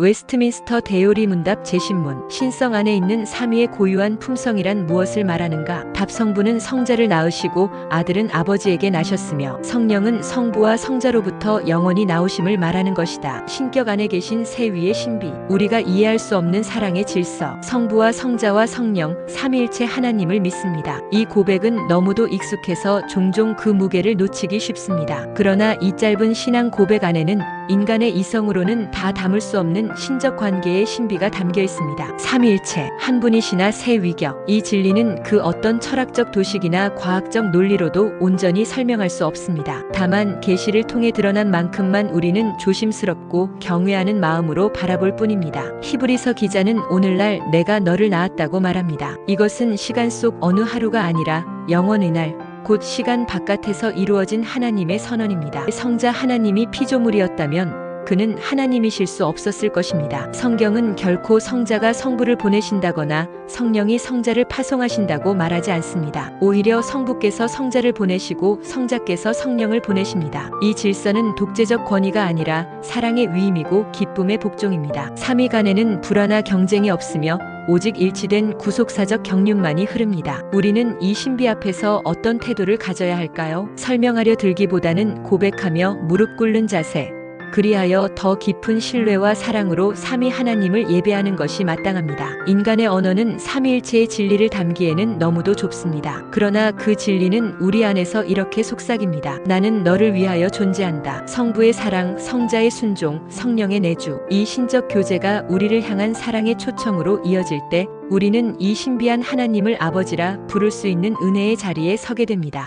웨스트민스터 대요리 문답 제신문 신성 안에 있는 삼위의 고유한 품성이란 무엇을 말하는가? 답 성부는 성자를 낳으시고 아들은 아버지에게 나셨으며 성령은 성부와 성자로부터 영원히 나오심을 말하는 것이다. 신격 안에 계신 세 위의 신비 우리가 이해할 수 없는 사랑의 질서 성부와 성자와 성령 삼위일체 하나님을 믿습니다. 이 고백은 너무도 익숙해서 종종 그 무게를 놓치기 쉽습니다. 그러나 이 짧은 신앙 고백 안에는 인간의 이성으로는 다 담을 수 없는 신적 관계의 신비가 담겨 있습니다. 삼위일체, 한 분이시나 세 위격. 이 진리는 그 어떤 철학적 도식이나 과학적 논리로도 온전히 설명할 수 없습니다. 다만 계시를 통해 드러난 만큼만 우리는 조심스럽고 경외하는 마음으로 바라볼 뿐입니다. 히브리서 기자는 오늘날 내가 너를 낳았다고 말합니다. 이것은 시간 속 어느 하루가 아니라 영원의 날, 곧 시간 바깥에서 이루어진 하나님의 선언입니다. 성자 하나님이 피조물이었다면 그는 하나님이실 수 없었을 것입니다. 성경은 결코 성자가 성부를 보내신다거나 성령이 성자를 파송하신다고 말하지 않습니다. 오히려 성부께서 성자를 보내시고 성자께서 성령을 보내십니다. 이 질서는 독재적 권위가 아니라 사랑의 위임이고 기쁨의 복종입니다. 삼위 간에는 불화나 경쟁이 없으며 오직 일치된 구속사적 경륜만이 흐릅니다. 우리는 이 신비 앞에서 어떤 태도를 가져야 할까요? 설명하려 들기보다는 고백하며 무릎 꿇는 자세, 그리하여 더 깊은 신뢰와 사랑으로 삼위 하나님을 예배하는 것이 마땅합니다. 인간의 언어는 삼위일체의 진리를 담기에는 너무도 좁습니다. 그러나 그 진리는 우리 안에서 이렇게 속삭입니다. 나는 너를 위하여 존재한다. 성부의 사랑, 성자의 순종, 성령의 내주. 이 신적 교제가 우리를 향한 사랑의 초청으로 이어질 때 우리는 이 신비한 하나님을 아버지라 부를 수 있는 은혜의 자리에 서게 됩니다.